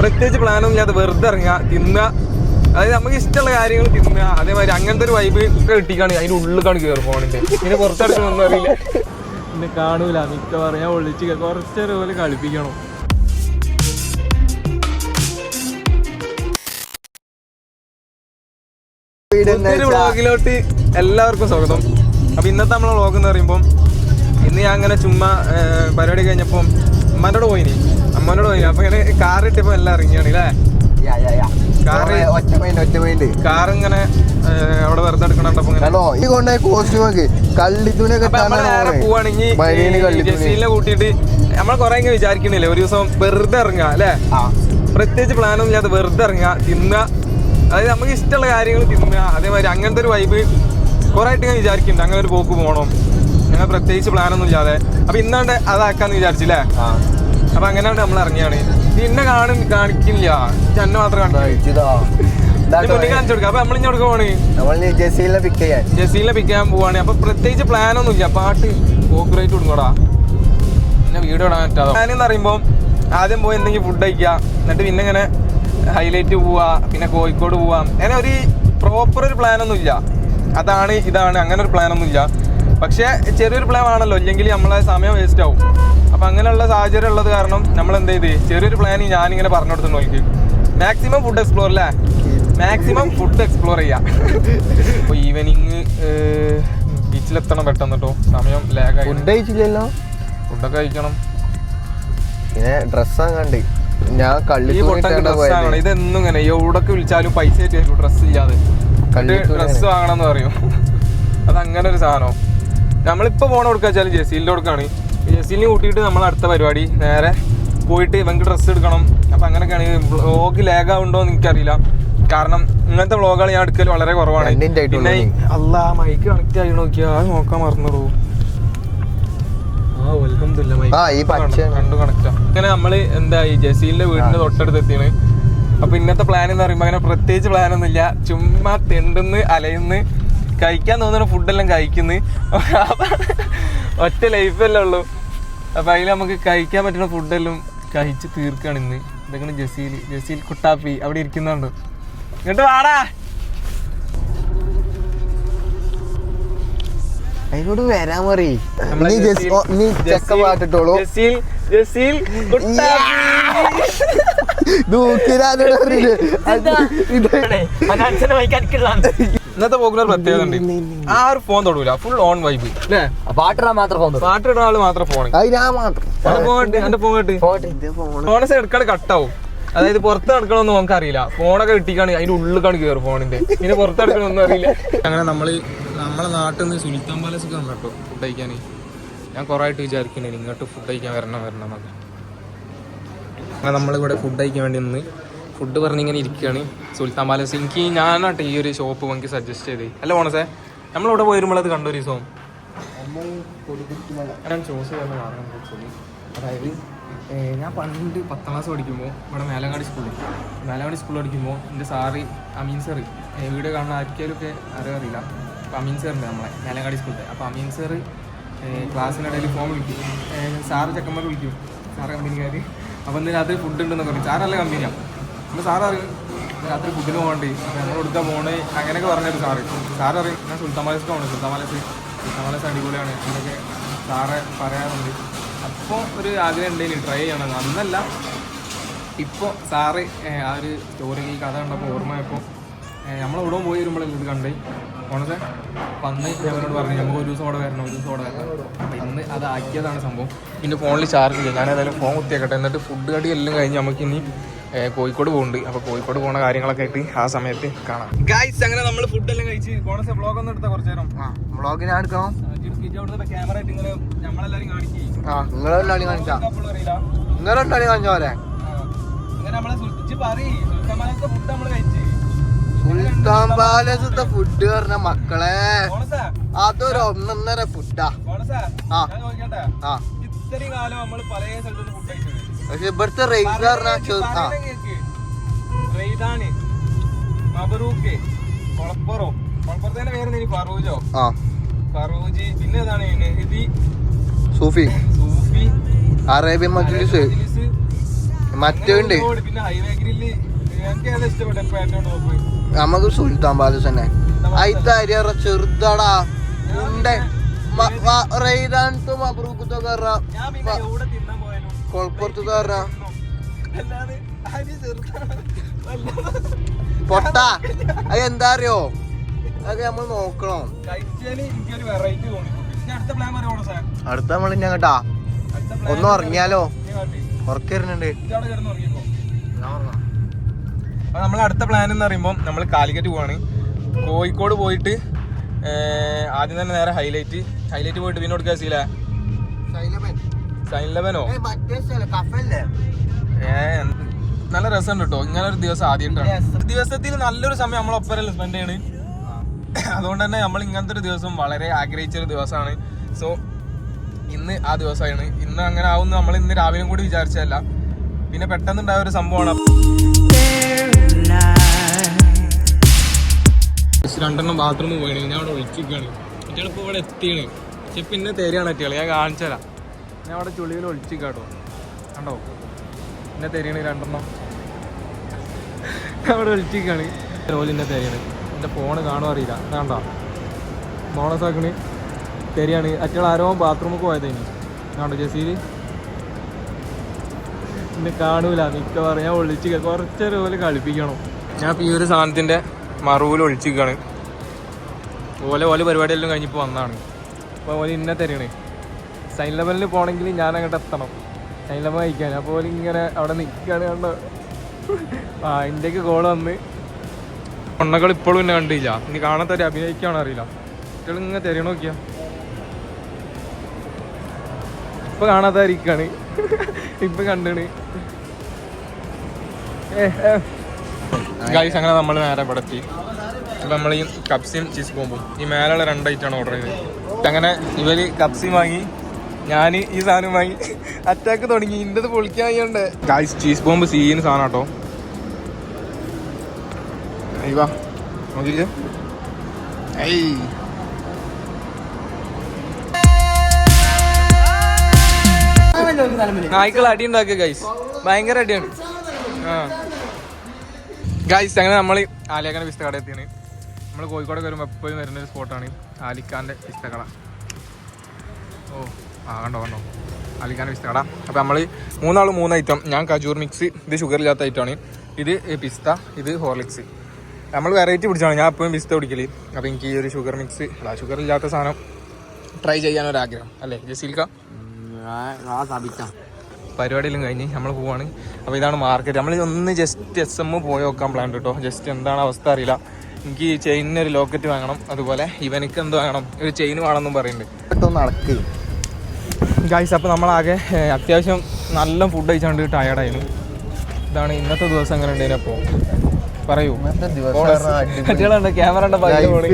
പ്രത്യേകിച്ച് പ്ലാനൊന്നും ഇല്ലാതെ വെറുതെ ഇറങ്ങുക തിന്നുക. അതായത് നമുക്ക് ഇഷ്ടമുള്ള കാര്യങ്ങൾ തിന്നുക അതേമാതിരി അങ്ങനത്തെ ഒരു വൈബ് കിട്ടിക്കാണ് അതിന്റെ ഉള്ളിലേക്കാണ് കയറും ഫോണിന്റെ. പിന്നെ പുറത്തെടുക്കണമെന്നും അറിയില്ല. പിന്നെ കാണൂല മിക്കവാറും ഞാൻ ഒളിച്ച് കുറച്ചൊരു പോലെ കളിപ്പിക്കണം. ോട്ട് വ്ളോഗിലോട്ട് എല്ലാവർക്കും സ്വാഗതം. അപ്പൊ ഇന്നത്തെ നമ്മളെ വ്ളോഗ് എന്ന് പറയുമ്പോൾ ഇന്ന് ഞാൻ അങ്ങനെ ചുമ്മാ പരിപാടി കഴിഞ്ഞപ്പം അമ്മനോട് പോയിനി. അമ്മനോട് പോയി. അപ്പൊ ഇങ്ങനെ കാർ ഇട്ടപ്പോ എല്ലാം ഇറങ്ങിയാണ് അല്ലേ കാർ ഇങ്ങനെ അവിടെ വെറുതെ ഈ കൊണ്ടേ കോസ്റ്റ്യൂമൊക്കെ പോവാണെങ്കിൽ കൂട്ടിയിട്ട് നമ്മൾ കൊറേ ഇങ്ങനെ വിചാരിക്കണില്ലേ? ഒരു ദിവസം വെറുതെ ഇറങ്ങുക അല്ലേ? പ്രത്യേകിച്ച് പ്ലാനൊന്നും ഇല്ലാതെ വെറുതെ ഇറങ്ങുക തിന്ന അതായത് നമുക്ക് ഇഷ്ടമുള്ള കാര്യങ്ങൾ തിന്ന അതേമാതിരി അങ്ങനത്തെ ഒരു വൈബ് കുറെ ആയിട്ട് ഞാൻ വിചാരിക്കുന്നുണ്ട്. അങ്ങനെ ഒരു പോക്ക് പോകണം ഞങ്ങൾ പ്രത്യേകിച്ച് പ്ലാനൊന്നും ഇല്ലാതെ. അപ്പൊ ഇന്നാണ്ട് അതാക്കാന്ന് വിചാരിച്ചില്ലേ? അപ്പൊ അങ്ങനെയാണ് നമ്മൾ ഇറങ്ങിയാണ്. പിന്നെ കാണും കാണിക്കില്ല. എന്നെ മാത്രം കാണിച്ചു കൊടുക്കുക അപ്പൊ നമ്മൾ ഇങ്ങോട്ട് പോവാണ്? നമ്മൾ ജസീലിനെ പിക്ക് ചെയ്യാൻ. ജസീലിനെ പിക്ക് ചെയ്യാൻ പോവാണ്. അപ്പൊ പ്രത്യേകിച്ച് പ്ലാനൊന്നും ഇല്ല. പാട്ട് കോപ്പറേറ്റ് കൊടുക്കടാ പിന്നെ വീഡിയോ ഇടാൻ പറ്റാതെ പ്ലാൻ എന്ന് പറയുമ്പോൾ ആദ്യം പോയി എന്തെങ്കിലും ഫുഡ് കഴിക്കുക എന്നിട്ട് പിന്നെ ഇങ്ങനെ ഹൈലൈറ്റ് പോവാ. പിന്നെ കോഴിക്കോട് പോവാം. അങ്ങനെ ഒരു പ്രോപ്പർ ഒരു പ്ലാനൊന്നും ഇല്ല. അതാണ് ഇതാണ്. അങ്ങനെ ഒരു പ്ലാനൊന്നും ഇല്ല. പക്ഷേ ചെറിയൊരു പ്ലാൻ ആണല്ലോ. ഇല്ലെങ്കിൽ നമ്മളെ സമയം വേസ്റ്റ് ആവും. അപ്പൊ അങ്ങനെയുള്ള സാഹചര്യം ഉള്ളത് കാരണം നമ്മൾ എന്ത് ചെയ്ത്? ചെറിയൊരു പ്ലാൻ ഞാനിങ്ങനെ പറഞ്ഞു കൊടുത്തു നോക്കി മാക്സിമം ഫുഡ് എക്സ്പ്ലോർ അല്ലേ മാക്സിമം ഫുഡ് എക്സ്പ്ലോർ ചെയ്യാം. അപ്പോൾ ഈവനിങ് ബീച്ചിലെത്തണം പെട്ടെന്ന് കേട്ടോ സമയം ലാഗായി ഫുഡ് കഴിച്ചില്ലല്ലോ? ഫുഡൊക്കെ കഴിക്കണം. പിന്നെ ഡ്രസ്സാ കണ്ട് ഞാൻ കള്ളി ഡ്രസ്സാണ് ഇതെന്നും ഇങ്ങനെ. എവിടൊക്കെ വിളിച്ചാലും പൈസ ആയിട്ട് ഡ്രസ്സ് ഡ്രസ് ഇല്ലാതെ. ഡ്രസ്സ് ഡ്രസ് വാങ്ങണം എന്ന് പറയും. അതങ്ങനെ അങ്ങനെ ഒരു സാധനം. നമ്മളിപ്പോ പോണ കൊടുക്കുക വെച്ചാൽ ജെസീലിന്റെ കൊടുക്കാണ്. ജെസീലിനെ കൂട്ടിയിട്ട് നമ്മൾ അടുത്ത പരിപാടി നേരെ പോയിട്ട് ഇവർക്ക് ഡ്രസ്സ് എടുക്കണം. അപ്പം അങ്ങനെയൊക്കെയാണ് വ്ളോഗ് ലാഗ് ആവുണ്ടോ എന്ന് എനിക്കറിയില്ല. കാരണം ഇങ്ങനത്തെ വ്ലോഗുകൾ ഞാൻ എടുക്കൽ വളരെ കുറവാണ്. പിന്നെ അല്ല മൈക്ക് കണക്ട് ആയി നോക്കിയാ നോക്കാൻ മറന്നു ആ നമ്മൾ എന്താ ആ, ഈ പച്ച കണ്ടു, കണക്ട് അങ്ങനെ നമ്മൾ എന്തായി ജസീലിന്റെ വീടിന്റെ തൊട്ടടുത്ത് എത്തിയാണ് അപ്പൊ ഇന്നത്തെ പ്ലാൻ എന്ന് പറയുമ്പോ അങ്ങനെ പ്രത്യേകിച്ച് പ്ലാൻ ഒന്നും ഇല്ല ചുമ്മാ തെണ്ടുന്ന് അലയുന്ന് കഴിക്കാൻ തോന്നുന്ന ഫുഡെല്ലാം കഴിക്കുന്നു. ഒറ്റ ലൈഫല്ലേ ഉള്ളൂ. അപ്പൊ അതിൽ നമുക്ക് കഴിക്കാൻ പറ്റുന്ന ഫുഡെല്ലാം കഴിച്ച് തീർക്കാണ് ഇന്ന്. ഇതൊക്കെ ജസീൽ. ജസീൽ കുട്ടാപ്പി അവിടെ ഇരിക്കുന്നുണ്ട്. എന്നിട്ട് വാടാ. അതിനോട് വരാൻ പറയ്. നീ നീ ചെക്ക പാട്ടിട്ടോളൂ ജസീൽ ജസീൽ അറിയില്ലേ ഇന്നത്തെ പോക്കുലർ പ്രത്യേകത ഉണ്ട്. ആ ഒരു ഫോൺ തൊടൂല. ഫുൾ ഓൺ വൈബ് അല്ലേ പാട്ടിടാൻ മാത്രം ഫോൺ പാട്ടിടുന്ന ആൾ മാത്രം ഫോൺ എന്റെ ഫോൺ കേട്ട് ഫോണസ് കട്ടാവും അതായത് പുറത്ത് നടക്കണമെന്ന് നമുക്ക് അറിയില്ല. ഫോണൊക്കെ കിട്ടിക്കാണ് അതിന്റെ ഉള്ളിലേക്കാണ് കയറും ഫോണിന്റെ പിന്നെ പുറത്ത് നടക്കണമെന്നും അറിയില്ല. അങ്ങനെ നമ്മൾ നമ്മളെ നാട്ടിൽ നിന്ന് സുൽത്താൻ പാലസ് ഒക്കെ ഉണ്ട് കേട്ടോ ഫുഡ് കഴിക്കാൻ ഞാൻ കുറെ ആയിട്ട് വിചാരിക്കണേ ഇങ്ങോട്ട് ഫുഡ് കഴിക്കാൻ വരണം വരണം എന്നൊക്കെ. അങ്ങനെ നമ്മളിവിടെ ഫുഡ് കഴിക്കാൻ വേണ്ടി നിന്ന് ഫുഡ് പറഞ്ഞിങ്ങനെ ഇരിക്കുകയാണ്. സുൽത്താൻ പാലസ്. എനിക്ക് ഞാനാട്ടെ ഈ ഒരു ഷോപ്പ് എനിക്ക് സജസ്റ്റ് ചെയ്ത് അല്ല ഓണസേ നമ്മളിവിടെ പോയി വരുമ്പോൾ അത് കണ്ടൊരു ദിവസം ഞാൻ ചോസ് ചെയ്യുന്ന കാരണം അതായത് ഞാൻ പണ്ട് പത്താം ക്ലാസ് പഠിക്കുമ്പോൾ ഇവിടെ മേലങ്ങാടി സ്കൂളിൽ മേലങ്ങാടി സ്കൂളിൽ പഠിക്കുമ്പോൾ എന്റെ സാറ് അമീൻ സാറ് വീഡിയോ കാണുന്ന ആരും അറിയില്ല. അപ്പോൾ അമീൻ സാറുണ്ട് നമ്മളെ മേലങ്ങാടി സ്കൂളിൽ അപ്പോൾ അമീൻ സാറ് ക്ലാസ്സിനിടയിൽ ഫോൺ വിളിക്കും. സാറ് ചെക്കന്മാർ വിളിക്കും. സാറ് കമ്പനിക്കാർ അപ്പോൾ രാത്രി ഫുഡ് ഉണ്ടെന്നൊക്കെ പറയും. സാറല്ല കമ്പനിയാണ് അപ്പോൾ സാറിയും രാത്രി ഫുഡിന് പോകണ്ടേ ഞങ്ങൾ കൊടുത്താൽ പോണേ. അങ്ങനെയൊക്കെ പറഞ്ഞൊരു സാറ്. സാറിയും ഞാൻ സുൽത്താൻ പാലസ് പോകണം സുൽത്താൻ പാലസ് സുൽത്താൻ പാലസ് അടിപൊളിയാണ്. എന്നൊക്കെ സാറെ പറയാറുണ്ട്. അപ്പോൾ ഒരു ആഗ്രഹം ഉണ്ടെങ്കിൽ ട്രൈ ചെയ്യണം. അന്നല്ല ഇപ്പോൾ സാറ് ആ ഒരു സ്റ്റോറി ഈ കഥ കണ്ടപ്പോൾ ഓർമ്മയപ്പോൾ നമ്മൾ ഇവിടെ പോയി വരുമ്പോഴല്ലേ ഇത് കണ്ടേ? ഓണത്തെ അന്ന് ഞങ്ങളോട് പറഞ്ഞു നമുക്ക് ഒരു ദിവസം അവിടെ വരണം ഒരു ദിവസം അവിടെ വരണം. അപ്പം ഇന്ന് അത് ആക്കിയതാണ് സംഭവം. പിന്നെ ഫോണിൽ ചാർജ് ഇല്ല ഞാൻ ഏതായാലും ഫോൺ കുത്തിയേക്കട്ടെ. എന്നിട്ട് ഫുഡ് കടി എല്ലാം കഴിഞ്ഞ് നമുക്ക് ഇനി ഏഹ്, കോഴിക്കോട് പോകുന്നുണ്ട് അപ്പോൾ കോഴിക്കോട് പോണ കാര്യങ്ങളൊക്കെ ആയിട്ട് ആ സമയത്ത് കാണാം. ഗൈസ് അങ്ങനെ നമ്മൾ ഫുഡ് എല്ലാം കഴിച്ച് പോണത്തെ ബ്ലോഗ് ഒന്ന് എടുത്താൽ കുറച്ച് നേരം. വ്ളോഗ് ഞാൻ എടുക്കണം ക്യാമറ ആയിട്ട് ഇങ്ങനെ നമ്മളെല്ലാവരും കാണിക്കും. ആ സുൽത്താൻ ഫുഡ് കഴിച്ച്. പാലസത്തെ പറഞ്ഞ മക്കളെ. അതൊരു ഒന്നൊന്നര ഫുഡാ ആ. ആ? ഇത്രയും കാലം നമ്മൾ പല സ്ഥലത്തുനിന്ന് ഫുഡ് കഴിച്ചത്. പക്ഷെ ഇവിടുത്തെ റേറ്റ് പറഞ്ഞ ചെ- ആ. റെയ്ദാന് മബറൂക്ക് കൊളപ്പുറോ. കൊളപ്പുറത്തിന്റെ പേര് ഫറൂജോ ആ. ഫറൂജി പിന്നെ ഏതാണ് നെഹദി സൂഫി. സൂഫി. അറേബ്യൻ മജ്ലിസ്. മജ്ലിസ്, പിന്നെ ഹൈവേ ഗ്രില്ല്. നമുക്ക് സുൽത്താൻ പാലസ് തന്നെ. അയിത്ത അരിയറ ചെറുതാടാ. ഉണ്ട്. റെയ്താനത്തും മബ്രൂക്കത്തൊക്കെ കൊളപ്പുറത്ത് ചെറുതാണ്. പൊട്ട. അത് എന്താ അറിയോ? അത് നമ്മൾ നോക്കണം. അടുത്ത നമ്മൾ ഇനി കേട്ടാ ഒന്നും ഉറങ്ങിയാലോ? ഉറക്കിരുന്നുണ്ട് നമ്മൾ അടുത്ത പ്ലാൻ എന്ന് പറയുമ്പോൾ നമ്മൾ കാലിക്കറ്റ് പോവാണ്. കോഴിക്കോട് പോയിട്ട് ആദ്യം തന്നെ നേരെ ഹൈലൈറ്റ് ഹൈലൈറ്റ് പോയിട്ട് പിന്നെ കൊടുക്കുക സീല? സൈൻ ലെവനോ ഏ നല്ല രസമുണ്ട് കേട്ടോ ഇങ്ങനെ ഒരു ദിവസം ആദ്യമായിട്ടാണ് ദിവസത്തിൽ നല്ലൊരു സമയം നമ്മളൊപ്പരല്ല സ്പെൻഡ് ചെയ്യണ്? അതുകൊണ്ട് തന്നെ നമ്മൾ ഇങ്ങനത്തെ ഒരു ദിവസം വളരെ ആഗ്രഹിച്ച ഒരു ദിവസമാണ്. സോ ഇന്ന് ആ ദിവസമാണ്. ഇന്ന് അങ്ങനെ ആവുമെന്ന് നമ്മൾ ഇന്ന് രാവിലെ കൂടി വിചാരിച്ചതല്ല. പിന്നെ പെട്ടെന്നുണ്ടായ ഒരു സംഭവമാണ്. രണ്ടെണ്ണം ബാത്റൂമിൽ പോയി ഞാൻ അവിടെ ഒളിച്ചിരിക്കുകയാണ് കുട്ടികളിപ്പോൾ ഇവിടെ എത്തിയാണ്. പക്ഷെ പിന്നെ തരികയാണ് പറ്റിയാൽ ഞാൻ കാണിച്ചു തരാം ഞാൻ അവിടെ ചുളിയിൽ ഒളിച്ചിരിക്കാട്ടോ കണ്ടോ? എന്നെ തരികയാണ് രണ്ടെണ്ണം. അവിടെ ഒളിച്ചിരിക്കുകയാണ് റോലിന്റെ തരികയാണ്. എന്റെ ഫോണ് കാണുമോ അറിയില്ല. ബോണസ് ആക്കണ്. തരികയാണ്. അറ്റകൾ ആരോ ബാത്റൂമിൽ പോയതേനി കണ്ടോ ജസീൽ? എന്നെ കാണൂല. മിക്കവാറും ഞാൻ ഒളിച്ചിക്ക കുറച്ച് പോലെ കളിപ്പിക്കണം. ഞാൻ ഈ ഒരു സാധനത്തിന്റെ മറുവിൽ ഒളിച്ചിരിക്കുകയാണ് ഓലെ ഓലെ പരിപാടിയെല്ലാം കഴിഞ്ഞിപ്പോൾ വന്നതാണ്. അപ്പോൾ ഓൽ ഇന്നെ തരണേ സൈൻ ലെവലിൽ പോകണമെങ്കിൽ ഞാൻ അങ്ങോട്ട് എത്തണം. സൈൻ ലെവൽ കഴിക്കാൻ. അപ്പോൾ ഇങ്ങനെ അവിടെ നിൽക്കുകയാണ് കണ്ടോ? ആ ഇന്ത്യയ്ക്ക് ഗോൾ വന്ന്. പൊണ്ണകൾ ഇപ്പോഴും എന്നെ കണ്ടില്ല. ഇനി കാണാത്തവരെ അഭിനയിക്കാണോ അറിയില്ല. കുട്ടികൾ ഇങ്ങനെ തരണ നോക്കിയാ. ഇപ്പൊ കാണാത്തായിരിക്കാണ് ഇപ്പൊ കണ്ടാണ്. ഗൈസ് അങ്ങനെ നമ്മൾ നേരെ ഇവിടെ എത്തി. അപ്പൊ നമ്മൾ ഈ കപ്സിയും ചീസ് ബോംബും ഈ മേലുള്ള രണ്ട് ഐറ്റാണ് ഓർഡർ ചെയ്തത്. അങ്ങനെ ഇവർ കപ്സിയും വാങ്ങി. ഞാൻ ഈ സാധനം വാങ്ങി അറ്റാക്ക് തുടങ്ങി. ഇന്നത് പൊളിക്കാണ്ട് ഗായ്സ് ചീസ് ബോംബ് സീന് സാധനം കേട്ടോ വാ. നോക്കിക്കേ. ഏയ്. നായ്ക്കൾ അടി ഉണ്ടാക്കുക ഗൈസ് ഭയങ്കര അടിയാണ്. ആ. ഗൈസ് അങ്ങനെ നമ്മൾ ആലിയാക്കാന്റെ പിസ്ത കട എത്തിയാണ്. നമ്മൾ കോഴിക്കോട് വരുമ്പോൾ എപ്പോഴും വരുന്ന ഒരു സ്പോട്ടാണ് ആലിക്കാന്റെ പിസ്ത കട. ഓ. ആ കണ്ടോ കണ്ടോ. അലിക്കാൻ പിസ്ത കട അപ്പോൾ നമ്മൾ മൂന്നാൾ മൂന്ന് ഐറ്റം ഞാൻ കജൂർ മിക്സ് ഇത് ഷുഗർ ഇല്ലാത്ത ഐറ്റമാണ് ഇത് പിസ്ത ഇത് ഹോർലിക്സ് നമ്മൾ വെറൈറ്റി പിടിച്ചാണ്. ഞാൻ എപ്പോഴും പിസ്ത പിടിക്കൽ അപ്പോൾ എനിക്ക് ഈ ഒരു ഷുഗർ മിക്സ് അല്ല ഷുഗർ ഇല്ലാത്ത സാധനം ട്രൈ ചെയ്യാനൊരാഗ്രഹം അല്ലേ? ജസീൽക്ക? പരിപാടിയിലും കഴിഞ്ഞ് നമ്മൾ പോവാണ്. അപ്പോൾ ഇതാണ് മാർക്കറ്റ് നമ്മൾ ഒന്ന് ജസ്റ്റ് എസ് എം പോയി നോക്കാൻ പ്ലാൻ കേട്ടോ ജസ്റ്റ് എന്താണ് അവസ്ഥ അറിയില്ല. എനിക്ക് ചെയിനിന് ഒരു ലോക്കറ്റ് വാങ്ങണം. അതുപോലെ ഇവനിക്ക് എന്ത് വാങ്ങണം? ഒരു ചെയിൻ വേണമെന്നും പറയുന്നുണ്ട്. നടക്ക്. ഗായ്സ് അപ്പോൾ നമ്മളാകെ അത്യാവശ്യം നല്ല ഫുഡ് കഴിച്ചാണ്ട് ടയർഡായിരുന്നു ഇതാണ് ഇന്നത്തെ ദിവസം എങ്ങനെ ഉണ്ടായിരുന്നു അപ്പോൾ പറയൂ. കുട്ടികളുണ്ട് ദിവസം ക്യാമറയുടെ പൈല പോയി.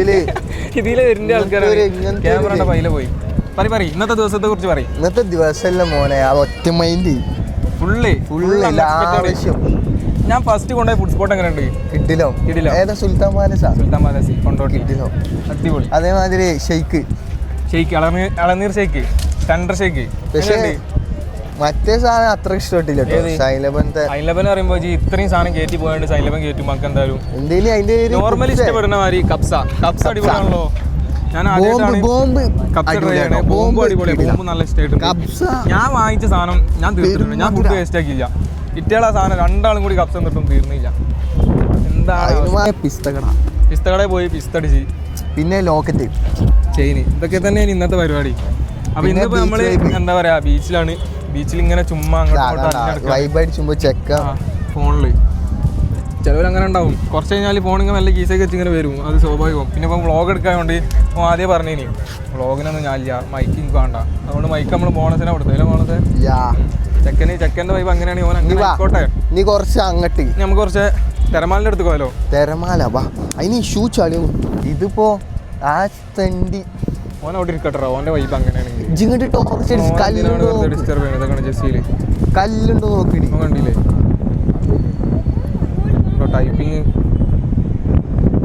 ഇതിലെ വരുന്ന ആൾക്കാരാണ് ഒരു ക്യാമറയുടെ പൈല പോയി. പറയും പറയും ഇന്നത്തെ ദിവസത്തെ കുറിച്ച് പറയും. ഇന്നത്തെ ദിവസമല്ല മോനെ ആ ഒറ്റ മൈൻഡ് ഫുള്ള് ഫുള്ള് ആവശ്യം ഞാൻ ഫസ്റ്റ് കൊണ്ടുപോയ ഫുഡ് സ്പോട്ട് എങ്ങനെ ഉണ്ട് കിഡിലോ കിഡിലോ ഏതാ സുൽത്താൻ പാലസാ? സുൽത്താൻ പാലസ് കൊണ്ടോട്ട്. കിഡിലോ അടിപൊളി. അതേമാതിരി ഷെയ്ക്ക്. ഷെയ്ക്ക് ഇളനീർ ഷെയ്ക്ക്. പക്ഷേ മറ്റേ സാധനം അത്ര ഇഷ്ടപ്പെട്ടില്ല കേട്ടോ സൈലബൻ പറയുമ്പോൾ ജി ഇത്രയും സാധനം കയറ്റി പോയാണ്ട് സൈലബൻ കയറ്റും നമുക്ക് എന്തായാലും അതിന്റെ നോർമലി. ഇഷ്ടപ്പെടുന്ന മാതിരി കപ്സ. കപ്സ അടിപൊളിയാണല്ലോ. ഞാൻ ബോംബ് ബോംബ്. അടിപൊളിയാണ്. നല്ല ഇഷ്ടമായിട്ടുണ്ട്. ഞാൻ വാങ്ങിച്ച സാധനം ഞാൻ തീർത്തിട്ടുണ്ട്. ഞാൻ ഫുഡ് വേസ്റ്റ് ആക്കിയില്ല. ഇറ്റയാളെ സാധനം രണ്ടാളും കൂടി കപ്സ എന്നിട്ടും തീർന്നില്ല. എന്താണ് പിസ്തകട. പിസ്തകടയിൽ പോയി പിസ്തടിച്ച് പിന്നെ ലോക്കറ്റ്. ചെയിന്. ഇതൊക്കെ തന്നെയാണ് ഇന്നത്തെ പരിപാടി. അപ്പൊ ഇന്നിപ്പോ നമ്മൾ എന്താ പറയാ ബീച്ചിലാണ് ബീച്ചിൽ ഇങ്ങനെ ചുമ്മാ വൈബ് അടിച്ചുമ്പോ ചെക്ക. ഫോണിൽ. ചിലവരങ്ങനെ ഉണ്ടാവും. കുറച്ച് കഴിഞ്ഞാൽ ഫോൺ ഇങ്ങനെ നല്ല കീസൊക്കെ വെച്ച് ഇങ്ങനെ വരും. അത് സ്വാഭാവികം. പിന്നെ ഇപ്പം വ്ളോഗ് എടുക്കായതുകൊണ്ട് ഓ ആദ്യം പറഞ്ഞേനി വ്ളോഗിനൊന്നും ഞാനില്ല മൈക്ക് എനിക്ക് വേണ്ട. അതുകൊണ്ട് മൈക്ക് നമ്മൾ ബോണസിനെ കൊടുത്തു. അല്ലേ ബോണസ് ചെക്കന് ചെക്കന്റെ വൈബ് അങ്ങനെയാണ്. ഓൻ അങ്ങനെ ആയിക്കോട്ടെ. നീ കുറച്ച് അങ്ങട്ട്. നമുക്ക് കുറച്ച് തിരമാലിന്റെ അടുത്ത് പോയാലോ? തിരമാല വാ. അതിന് ഷൂ ചളിയും ഇതിപ്പോ ആ തണ്ടി ഓൻ അവിടെ ഇരിക്കട്ടെ ഓന്റെ വൈബ് അങ്ങനെയാണെങ്കിൽ ഇജിങ്ങട്ട് ടോർച്ച് അടിച്ച് കല്ലുണ്ടോ ഡിസ്റ്റർബ് ജെസ്സിയിൽ കല്ലുണ്ടോ നോക്കിടി കണ്ടില്ലേ? ടൈപ്പിങ്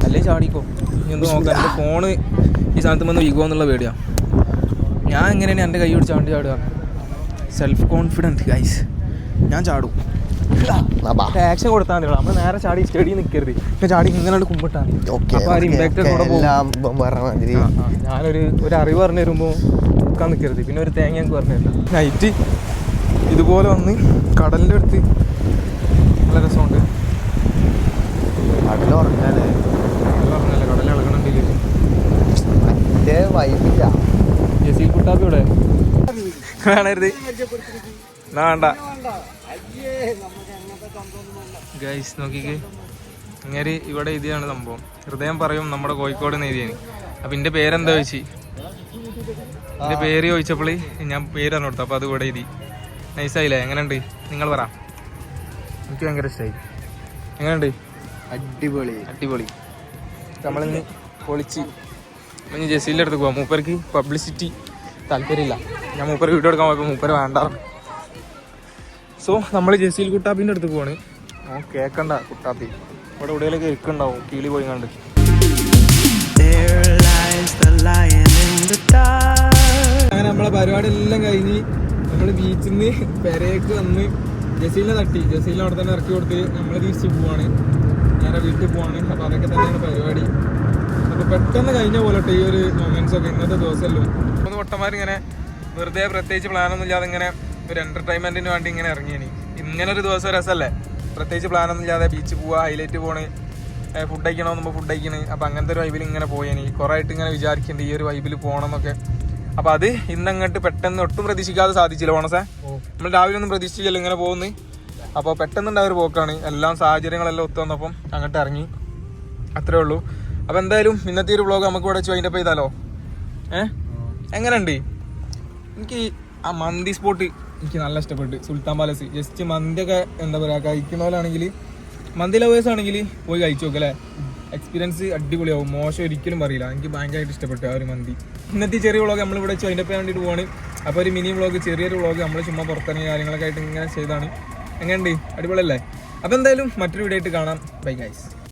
അല്ലേ ചാടിക്കോ? ഇനി എന്ത് നോക്കാം. എന്റെ ഫോണ് ഈ സ്ഥാനത്ത് വന്ന് വീഗോ എന്നുള്ള ഞാൻ എങ്ങനെയാണ് എന്റെ കൈ പിടിച്ച് ചാണ്ടി ചാടുക? സെൽഫ് കോൺഫിഡന്റ് ഗൈസ് ഞാൻ ചാടും. ആക്ഷൻ കൊടുത്താൽ മതി നമ്മൾ നേരെ ചാടി സ്റ്റഡി നിൽക്കരുത് പിന്നെ ചാടി ഇങ്ങനെ കുമ്പിട്ടാൽ മതി. ഇപ്പം. ഞാനൊരു ഒരു അറിവ് പറഞ്ഞു തരുമ്പോൾ നിൽക്കാൻ നിൽക്കരുത് പിന്നെ ഒരു തേങ്ങ എനിക്ക് പറഞ്ഞു തരില്ല നൈറ്റ് ഇതുപോലെ വന്ന് കടലിന്റെ അടുത്ത് നല്ല രസമുണ്ട്. കടൽ ഉറങ്ങാനേ നല്ല പറഞ്ഞല്ലേ കടൽ ഇളകണുണ്ടില്ല മറ്റേ വൈബില്ല ജസീൽ കുട്ടാപ്പി ഇവിടെ. കാണരുത് വേണ്ട. ഗൈസ് നോക്കിക്കേ. ഇങ്ങനെ ഇവിടെ എഴുതിയാണ് സംഭവം. ഹൃദയം പറയും നമ്മുടെ കോഴിക്കോട് എഴുതിയാണ് അപ്പൊ എന്റെ പേരെന്താ ചോദിച്ചു? എന്റെ പേര് ചോദിച്ചപ്പോൾ ഞാൻ പേര് പറഞ്ഞു കൊടുത്തു. അപ്പൊ അത് ഇവിടെ എഴുതി. നൈസായില്ലേ എങ്ങനെയുണ്ട്? നിങ്ങൾ പറ. എനിക്ക് ഭയങ്കര ഇഷ്ടമായി എങ്ങനെയുണ്ട്? അടിപൊളി. അടിപൊളി. നമ്മളിന്ന് പൊളിച്ച്. ഇനി ജസീലിന്റെ അടുത്ത് പോവാം. മൂപ്പർക്ക് പബ്ലിസിറ്റി താല്പര്യമില്ല. ഞാൻ മൂപ്പർ വീഡിയോ എടുക്കാൻ പോയപ്പോൾ മൂപ്പർ വേണ്ട സോ നമ്മൾ ജസീൽ കുട്ടാപ്പിന്റെ അടുത്ത് പോവാണ്. ഓ കേക്കണ്ട കുട്ടാപ്പി. ഇവിടെ എവിടെയെങ്കിലും ഇരിക്കുന്നുണ്ടാവും കീളി പോയി കണ്ട് അങ്ങനെ നമ്മളെ പരിപാടി എല്ലാം കഴിഞ്ഞ് നമ്മൾ ബീച്ചിൽ നിന്ന് പെരയേക്ക് വന്ന് ജസീലിനെ തട്ടി. ജസീലിനെ അവിടെ തന്നെ ഇറക്കി കൊടുത്ത് നമ്മൾ തിരിച്ച് പോവാണ്. നേരെ വീട്ടിൽ പോവാണ്. അപ്പോൾ അതൊക്കെ തന്നെയാണ് പരിപാടി. അപ്പോൾ പെട്ടെന്ന് കഴിഞ്ഞ പോലെ ഈ ഒരു മൊമെൻസ് ഒക്കെ ഇന്നത്തെ ദിവസമല്ലോ മൂന്ന് പൊട്ടന്മാരിങ്ങനെ വെറുതെ പ്രത്യേകിച്ച് പ്ലാനൊന്നും ഇല്ലാതെ ഇങ്ങനെ ഒരു എന്റർടൈൻമെന്റിന് വേണ്ടി ഇങ്ങനെ ഇറങ്ങിയനി. ഇങ്ങനെ ഒരു ദിവസം രസമല്ലേ പ്രത്യേകിച്ച് പ്ലാനൊന്നും ഇല്ലാതെ ബീച്ച് പോവാ ഹൈലൈറ്റ് പോണ് ഫുഡ് കഴിക്കണമെന്ന് ഫുഡ് കഴിക്കണ്. അപ്പൊ അങ്ങനത്തെ ഒരു വൈബിൽ ഇങ്ങനെ പോയനി. കുറെ ആയിട്ട് ഇങ്ങനെ വിചാരിക്കുന്നുണ്ട് ഈ ഒരു വൈബിൽ പോകണം എന്നൊക്കെ. അപ്പൊ അത് ഇന്നങ്ങോട്ട് പെട്ടെന്ന് ഒട്ടും പ്രതീക്ഷിക്കാതെ സാധിച്ചില്ല ഓണസേ നമ്മൾ രാവിലെ ഒന്നും പ്രതീക്ഷിച്ചില്ല ഇങ്ങനെ പോകുന്നു അപ്പോൾ പെട്ടെന്നുണ്ടായ ഒരു പോക്കാണ്. എല്ലാം സാഹചര്യങ്ങളെല്ലാം ഒത്തു വന്നപ്പം അങ്ങോട്ട് ഇറങ്ങി. അത്രേ ഉള്ളൂ. അപ്പോൾ എന്തായാലും ഇന്നത്തെ ഒരു വ്ളോഗ് നമുക്ക് ഇവിടെ വെച്ച് ചെയ്താലോ? ഏഹ് എങ്ങനെയുണ്ട്? എനിക്ക് ആ മന്തി സ്പോട്ട് എനിക്ക് നല്ല ഇഷ്ടപ്പെട്ടു. സുൽത്താൻ പാലസ്. ജസ്റ്റ് മന്തിയൊക്കെ എന്താ പറയുക കഴിക്കുന്ന പോലാണെങ്കിൽ മന്തി ലവേഴ്സ് ആണെങ്കിൽ പോയി കഴിച്ചു നോക്കല്ലേ എക്സ്പീരിയൻസ് അടിപൊളിയാവും. മോശം ഒരിക്കലും പറയില്ല. എനിക്ക് ഭയങ്കരമായിട്ട് ഇഷ്ടപ്പെട്ടു ആ ഒരു മന്തി. ഇന്നത്തെ ചെറിയ വ്ളോഗ് വെച്ച് അതിന്റെ വേണ്ടിയിട്ട് പോവാണ്. അപ്പോൾ ഒരു മിനി വ്ളോഗ് ചെറിയൊരു വ്ളോഗ് നമ്മൾ ചുമ്മാ പുറത്തിറങ്ങിയ കാര്യങ്ങളൊക്കെ ആയിട്ട് ഇങ്ങനെ ചെയ്താണ് എങ്ങനെയുണ്ട്? അടിപൊളിയല്ലേ? അപ്പോൾ എന്തായാലും മറ്റൊരു വീഡിയോ ആയിട്ട് കാണാം. Bye guys